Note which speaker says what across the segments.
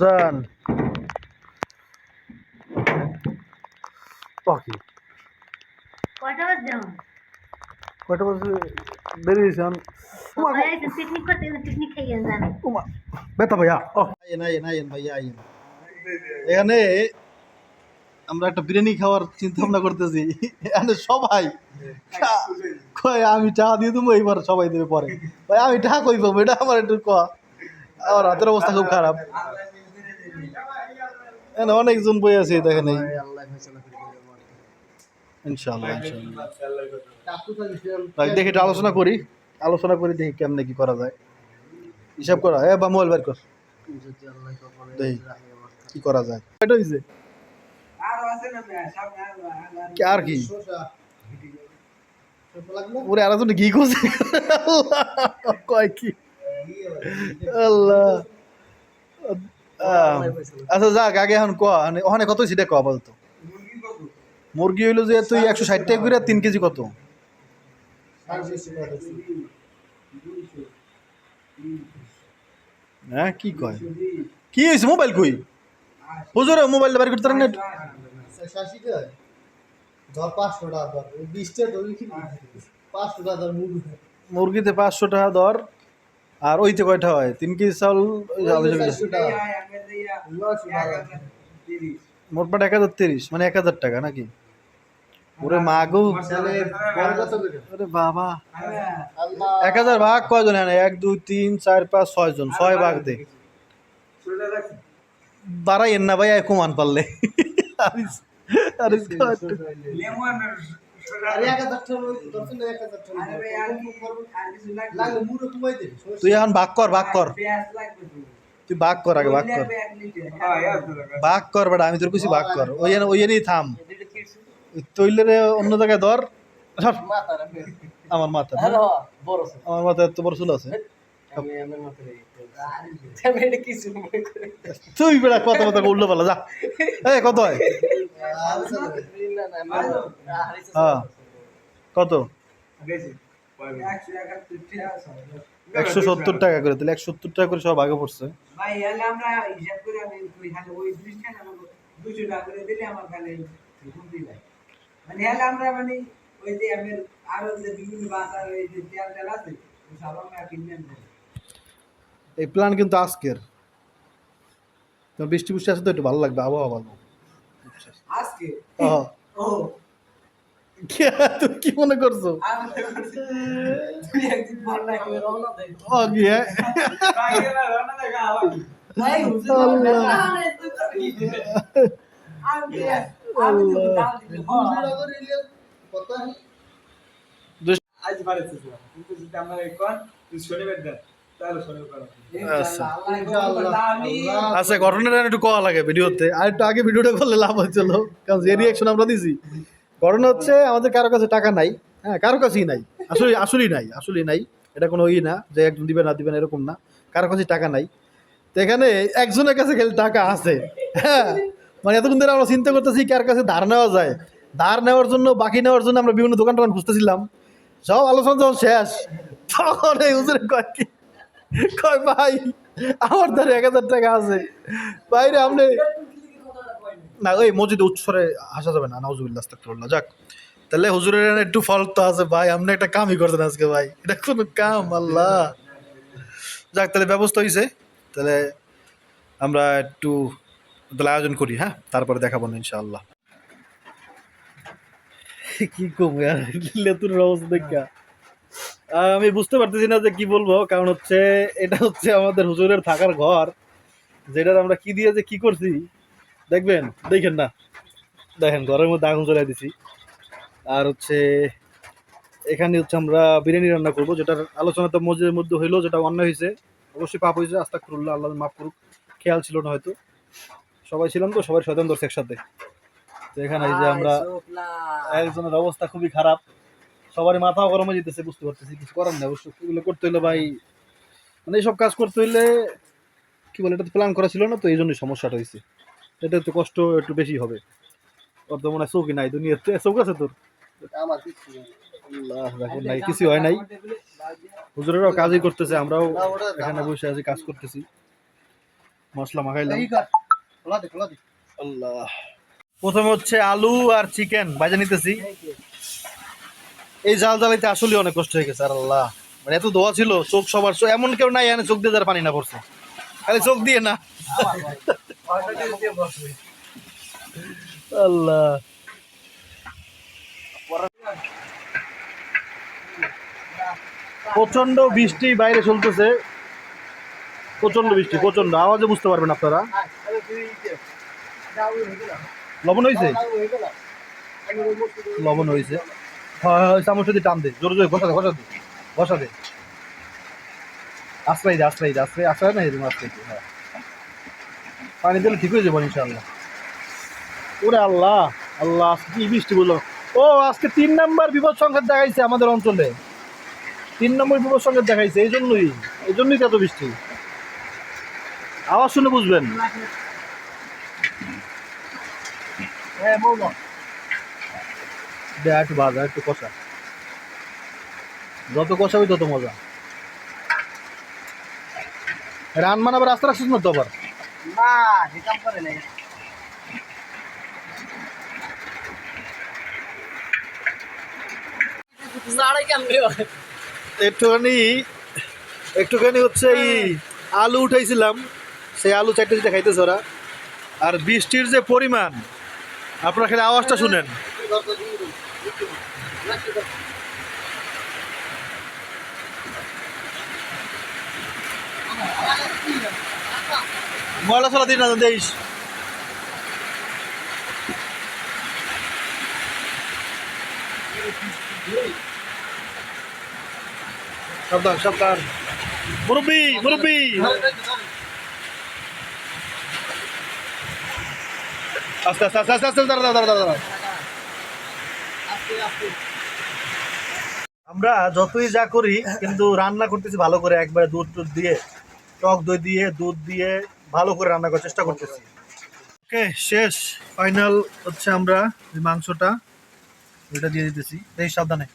Speaker 1: যান পাখি।
Speaker 2: কয়টা বাজে
Speaker 1: কয়টা বছর বেরিয়েছে
Speaker 2: পিকনিক করতে পিকনিক খাইয়ে যান
Speaker 1: উমা। বেতা ভাইয়া। ও
Speaker 3: আইন আইন আইন ভাইয়া আইন এখানে আমরা একটা বিরিয়ানি খাওয়ার চিন্তা ভাবনা করতেছি। এখানে সবাই কয় আমি চা দিয়ে দেবো এইবার সবাই দেবে পরে। ভাই আমি টাকা কই পাবো? এটা আমার একটু ক। আমার হাতের অবস্থা খুব খারাপ। এখানে অনেকজন বই আছে দেখেন এই। ইনশাল্লাহ ইনশাল্লাহ ভাই দেখি একটু আলোচনা করি। আলোচনা করি দেখি কেমনে কি করা যায়। হিসাব করা এ বা মোবাইল বের কর। দেখি কি করা যায়। এটা হইছে। কি আর কি? ওরে আর ঘি খুঁজছে কয় কি। আল্লাহ। আচ্ছা যাক আগে এখন ক? ওখানে কত সেটা ক বলতো? মুরগি হইল যে তুই একশো ষাট টাকা করে তিন কেজি কত? হ্যাঁ কি কয়? কি হয়েছে মোবাইল কই? হুজুরে মোবাইল বের করতে পারেন না
Speaker 4: ধর পাঁচশো টাকা ধর বিশটা ধরি কি পাঁচশো টাকা ধর
Speaker 1: মুরগিতে পাঁচশো টাকা দর। আর ওইতে কয়টা হয়? তিন কেজি চাউল মোটমাট এক হাজার তিরিশ মানে এক হাজার টাকা নাকি? ওরে মাগো বাবা। এক হাজার ভাগ কয়জন এনে? এক, দুই, তিন, চার, পাঁচ, ছয় জন। ছয় ভাগ দে। বাড়াই না ভাই কমান পারলে। তুই এখন ভাগ কর ভাগ কর। তুই ভাগ কর আগে ভাগ কর। ভাগ কর বেটা আমি তোর কিছু ভাগ কর। ওই ওই এনেই থাম তৈলের অন্য জায়গায় ধর। আমার মাথা
Speaker 4: হ্যালো
Speaker 1: আমার মাথা এত বড় চুল আছে। তুই বেড়া কত কথা উল্লো পালা যা। এ কত হয় হ্যাঁ? কত? একশো সত্তর টাকা করে তাহলে একশো সত্তর টাকা করে সব আগে পড়ছে।
Speaker 5: মানে আমরা মানে ওই যে আমি আরও যে বিভিন্ন বাসার ওই যে তেল আছে সব আমরা কিনে
Speaker 1: এই প্ল্যান কিন্তু আজকের। তো বৃষ্টি বৃষ্টি আছে তো একটু ভালো লাগবে আবহাওয়া ভালো।
Speaker 5: আজকে। ও।
Speaker 1: কি তুই কি মনে করছ?
Speaker 5: আমি তো করছি, তুই একদিন বন্যা করে রওনা দেয়
Speaker 1: ও গিয়ে।
Speaker 5: ভাই হুজুর বন্যা না, তুই তো কি দিলে? আমি আমি তো দাম দিতে
Speaker 4: কত
Speaker 6: আজ পারেছে কিন্তু যদি আমরা এখন শনিবার দেন। শনিবার
Speaker 1: আচ্ছা। আচ্ছা ঘটনাটা একটু কওয়া লাগে ভিডিওতে। আর একটু আগে ভিডিওটা করলে লাভ হচ্ছিল কারণ যে রিয়াকশন আমরা দিছি। ঘটনা হচ্ছে, আমাদের কারও কাছে টাকা নাই। হ্যাঁ কারও কাছেই নাই। আসলে আসলেই নাই আসলেই নাই। এটা কোনো ই না যে একজন দিবে না দিবে না, এরকম না। কারও কাছে টাকা নাই। তো এখানে একজনের কাছে খেলে টাকা আছে। হ্যাঁ মানে এতক্ষণ ধরে আমরা চিন্তা করতেছি কার কাছে ধার নেওয়া যায়। ধার নেওয়ার জন্য, বাকি নেওয়ার জন্য আমরা বিভিন্ন দোকান টোকান খুঁজতেছিলাম। সব আলোচনা যখন শেষ, তখন এই হুজুরে কয় কি? কয়, ভাই, আমার ধারে এক হাজার টাকা আছে। বাইরে আপনি না, ওই মসজিদে উৎসরে হাসা যাবে না, নাউজুবিল্লাহ, আস্তাগফিরুল্লাহ, যাক। তাহলে হুজুরের একটু তো আছে, ভাই, আপনি একটা কামই আজকে, ভাই, এটা কোনো কাম, আল্লাহ। যাক, তাহলে ব্যবস্থা হয়েছে তাহলে আমরা একটু তাহলে আয়োজন করি হ্যাঁ? তারপরে দেখাবো না, ইনশাআল্লাহ। কি কম লেতুর অবস্থা দেখা আমি বুঝতে পারতেছি না যে কি বলব কারণ হচ্ছে এটা হচ্ছে আমাদের হুজুরের থাকার ঘর যেটার আমরা কি দিয়ে যে কি করছি। দেখবেন দেখেন না। দেখেন ঘরের মধ্যে আগুন জ্বলাই দিছি। আর হচ্ছে এখানে হচ্ছে আমরা বিরিয়ানি রান্না করব যেটার আলোচনা তো মসজিদের মধ্যে হইল যেটা অন্যায় হয়েছে। অবশ্যই পাপ হয়েছে আস্তা করুল্লাহ আল্লাহ মাফ করুক। খেয়াল ছিল না হয়তো। সবাই ছিলাম তো সবাই শয়তান দর্শক একসাথে। তো এখানে এই যে আমরা একজনের অবস্থা খুবই খারাপ। সবারই মাথা গরম হয়ে যেতেছে বুঝতে পারতেছি কিছু করার নেই অবশ্য। এগুলো করতে হইলে ভাই মানে এইসব কাজ করতে হইলে কি বলে এটা তো প্ল্যান করা ছিল না তো এই জন্যই সমস্যাটা হয়েছে এটা একটু কষ্ট একটু বেশি হবে। ওর তো মনে হয় চৌকি নাই দুনিয়াতে চৌক আছে তোর?
Speaker 4: কিছু নেই।
Speaker 1: কিছু হয় নাই। হুজুরেরাও কাজই করতেছে আমরাও এখানে বসে আছি কাজ করতেছি। মশলা মাখাইলাম। আল্লাহ। প্রথমে হচ্ছে আলু আর চিকেন ভাজা নিতেছি। এই জাল জ্বালাইতে আসলে অনেক কষ্ট হয়ে গেছে আর আল্লাহ। মানে এত দোয়া ছিল, চোখ সবার এমন কেউ নাই, এখানে চোখ দিয়ে যার পানি না পড়ছে। খালি চোখ দিয়ে না। আল্লাহ। প্রচণ্ড বৃষ্টি বাইরে চলতেছে। প্রচণ্ড বৃষ্টি প্রচণ্ড আওয়াজে বুঝতে পারবেন আপনারা। লবণ হয়েছে লবণ হয়েছে হয় হয় চামচ দিয়ে টান দে। জোরে জোরে ঘষা দে ঘষা দে ঘষা দে। আশ্রয় দে আশ্রয় দে, আশ্রয় আশ্রয় না এরকম আশ্রয় হ্যাঁ। পানি দিলে ঠিক হয়ে যাব ইনশাল্লাহ ওরে আল্লাহ আল্লাহ কি বৃষ্টি বলল? ও, আজকে তিন নাম্বার বিপদ সংকেত দেখাইছে আমাদের অঞ্চলে। তিন নম্বর বিপদ সংকেত দেখাইছে, এই জন্যই এই জন্যই এত বৃষ্টি। আওয়াজ শুনে বুঝবেন।
Speaker 4: হ্যাঁ বলো
Speaker 1: দে একটু বাজা একটু কষা। যত কষাবি তত মজা। রান মানাবার রাস্তা রাখছিস না তো আবার।
Speaker 4: না হিসাব করে নাই।
Speaker 1: একটুখানি একটুখানি হচ্ছে এই আলু উঠাইছিলাম সেই আলু চারটে চারটে খাইতেছে ওরা। আর বৃষ্টির যে পরিমাণ আপনারা খালি আওয়াজটা শুনেন। ময়লা সলা দিন না, দেশ। সাবধান সাবধান। মুরব্বী মুরব্বী। আস্তে আস্তে আস্তে আস্তে দাঁড়া দাঁড়া দাঁড়া। আমরা যতই যা করি কিন্তু রান্না করতেছি ভালো করে একবারে দুধ টুধ দিয়ে টক দই দিয়ে দুধ দিয়ে ভালো করে রান্না করার চেষ্টা করতেছি। ওকে শেষ ফাইনাল হচ্ছে আমরা যে মাংসটা এটা দিয়ে দিতেছি। এই সাবধানে।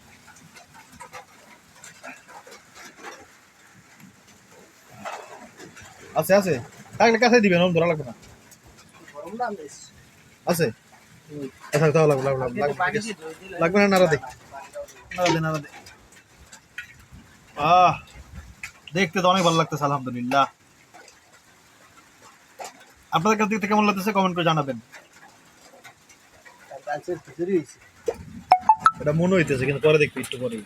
Speaker 1: আছে আছে। কাছে দিবেন? ধরা লাগবে না। আছে? দেখতে তো অনেক ভালো লাগতেছে, আলহামদুলিল্লাহ। আপনাদের কাছ থেকে কেমন লাগতেছে কমেন্ট করে জানাবেন। এটা মনে হইতেছে, কিন্তু পরে দেখবি, একটু পরে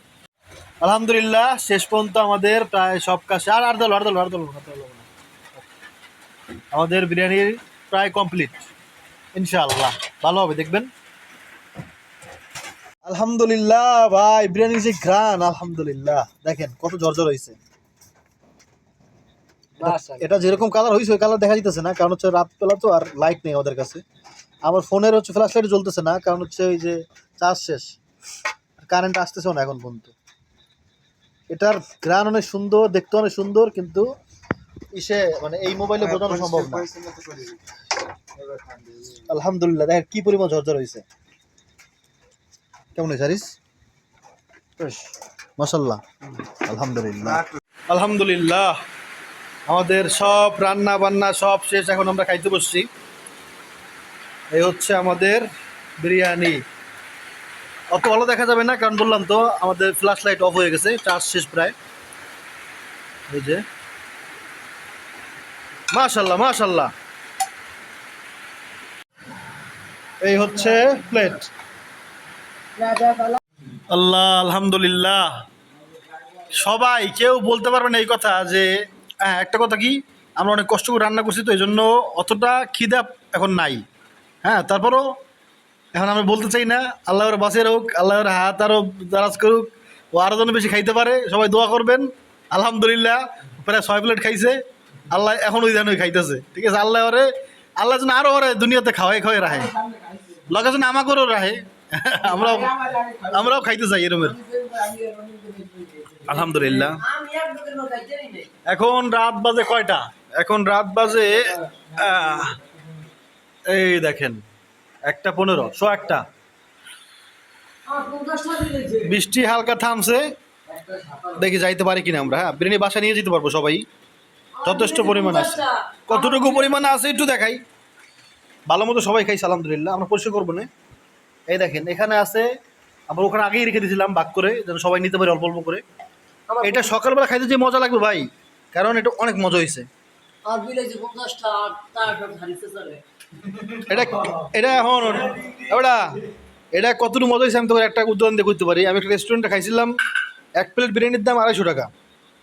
Speaker 1: আলহামদুলিল্লাহ, শেষ পর্যন্ত আমাদের প্রায় সব কাজ আর আর দল আর দল আর দল। আমাদের বিরিয়ানি প্রায় কমপ্লিট ইনশাআল্লাহ। ভালো হবে দেখবেন। আলহামদুলিল্লাহ ভাই বিরিয়ানির যে ঘ্রাণ আলহামদুলিল্লাহ। দেখেন কত জর্জর হয়েছে এটা যেরকম কালার হয়েছে ওই কালার দেখা যেতেছে না কারণ হচ্ছে রাত বেলা তো আর লাইট নেই ওদের কাছে। আমার ফোনের হচ্ছে ফ্ল্যাশ লাইট জ্বলতেছে না কারণ হচ্ছে ওই যে চার্জ শেষ। কারেন্ট আসতেছে না এখন পর্যন্ত। এটার গ্রান অনেক সুন্দর দেখতে অনেক সুন্দর কিন্তু ইসে মানে এই মোবাইলে বোঝানো সম্ভব না। আলহামদুলিল্লাহ দেখ কি পরিমাণ ঝরঝর হয়েছে কেমন হয়েছে মাসাল্লাহ আলহামদুলিল্লাহ। আলহামদুলিল্লাহ। আমাদের সব রান্না বান্না সব শেষ এখন আমরা খাইতে বসছি। এই হচ্ছে আমাদের বিরিয়ানি। অত ভালো দেখা যাবে না কারণ বললাম তো আমাদের ফ্ল্যাশ লাইট অফ হয়ে গেছে চার্জ শেষ প্রায়। এই যে। মাশাল্লাহ মাশাল্লাহ এই হচ্ছে প্লেট আল্লাহ, আলহামদুলিল্লাহ। সবাই, কেউ বলতে পারবে না এই কথা যে হ্যাঁ একটা কথা কি? আমরা অনেক কষ্ট করে রান্না করছি, তো এই জন্য অতটা খিদা এখন নাই। হ্যাঁ তারপরও এখন আমরা বলতে চাই না, আল্লাহর বাসের হোক আল্লাহর হাত আরও দারাজ করুক, ও আরও যেন বেশি খাইতে পারে, সবাই দোয়া করবেন। আলহামদুলিল্লাহ, প্রায় ছয় প্লেট খাইছে। আল্লাহ এখন ওই ধান খাইতেছে। ঠিক আছে আল্লাহ ওরে আল্লাহ যেন আরও ওরে দুনিয়াতে খাওয়াই খাওয়াই রাখে। লগে যেন আমাকেও রাখে। আমরাও আমরাও খাইতে চাই এরমের আলহামদুলিল্লাহ। এখন রাত বাজে কয়টা? এখন রাত বাজে এই দেখেন একটা পনেরো শো একটা। বৃষ্টি হালকা থামছে। দেখি যাইতে পারি কিনা আমরা। হ্যাঁ বিরিয়ানি বাসা নিয়ে যেতে পারব সবাই। যথেষ্ট পরিমাণ আছে। কতটুকু পরিমাণ আছে একটু দেখাই। ভালো মতো সবাই খাইছে আলহামদুলিল্লাহ। আমরা পরিষ্কার করব না। এই দেখেন এখানে আছে আমরা ওখানে আগেই রেখে দিয়েছিলাম বাক করে যেন সবাই নিতে পারি অল্প অল্প করে। এটা সকালবেলা খাইতে যে মজা লাগবে ভাই কারণ এটা অনেক মজা হয়েছে এটা এটা এখন ওটা এটা কতটুকু মজা হয়েছে আমি তোকে একটা উদাহরণ দিয়ে করতে পারি। আমি একটা রেস্টুরেন্টে খাইছিলাম এক প্লেট বিরিয়ানির দাম আড়াইশো টাকা।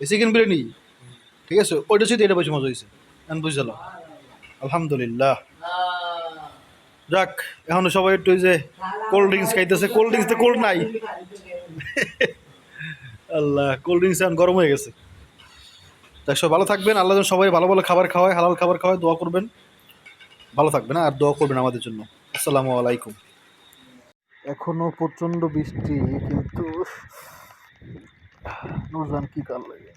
Speaker 1: চিকেন বিরিয়ানি? ঠিক আছে? ওইটা সাথে এটা বেশি মজা হয়েছে আমি বুঝলাম। আলহামদুলিল্লাহ। যাক, এখন সবাই একটু যে কোল্ড ড্রিঙ্কস খাইতেছে। কোল্ড ড্রিঙ্কস তো কোল্ড নাই। আল্লাহ কোল্ড ড্রিঙ্কস এখন গরম হয়ে গেছে। তাই সব ভালো থাকবেন। আল্লাহ সবাই ভালো ভালো খাবার খাওয়ায়, হালাল খাবার খাওয়ায়, দোয়া করবেন। ভালো থাকবেন, আর দোয়া করবেন আমাদের জন্য। আসসালামু আলাইকুম। এখনও প্রচণ্ড বৃষ্টি, কিন্তু নুরজান কি কাল লাগে?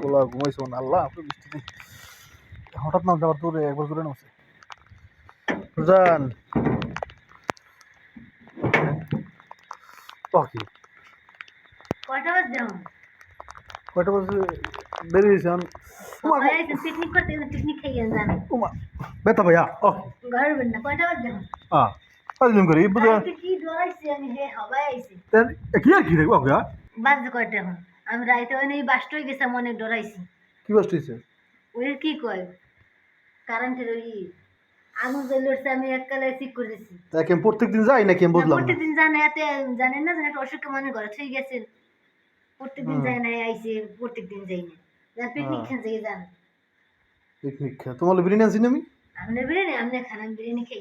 Speaker 1: গোলা ঘুমাইছো না আল্লাহ বৃষ্টিতে হঠাৎ না যাওয়ার দূরে একবার দূরে নামছে। নুরজান পাখি।
Speaker 2: কয়টা বাজে
Speaker 1: কয়টা বেরিয়ে গেছে
Speaker 2: সবাই পিকনিক করতে পিকনিক খাইয়ে জানে
Speaker 1: উমা বেতা ভাইয়া ও
Speaker 2: ঘর না কয়টা বাজে এখন?
Speaker 1: পাঁচদিন করে এই বুঝা
Speaker 2: আজকে কি ডরাইছে আমি হে হবাই আইছে।
Speaker 1: কি আর কি
Speaker 2: বাজে কয়টা এখন? আমি রাইতে ওই এই বাস্ট হয়ে গেছে মনে ডরাইছি।
Speaker 1: কি বস্তু হয়েছে
Speaker 2: ওই কি কয়? কারেন্টের ওই আগুন জ্বলে উঠছে আমি এককালে ঠিক করে দিছি।
Speaker 1: তা কেম প্রত্যেক দিন যাই নাকি আমি বুঝলাম না
Speaker 2: প্রত্যেকদিন জানে এতে জানেন না জানে একটা অসুখ মানে ঘরে থই গেছেন। প্রত্যেকদিন যায় না আইছে প্রত্যেকদিন যাই না। পিকনিক খান যাই যান।
Speaker 1: পিকনিক খা তোমার বিরিয়ানি আনছি না আমি?
Speaker 2: বিরিয়ানি আপনি খান আমি বিরিয়ানি খাই।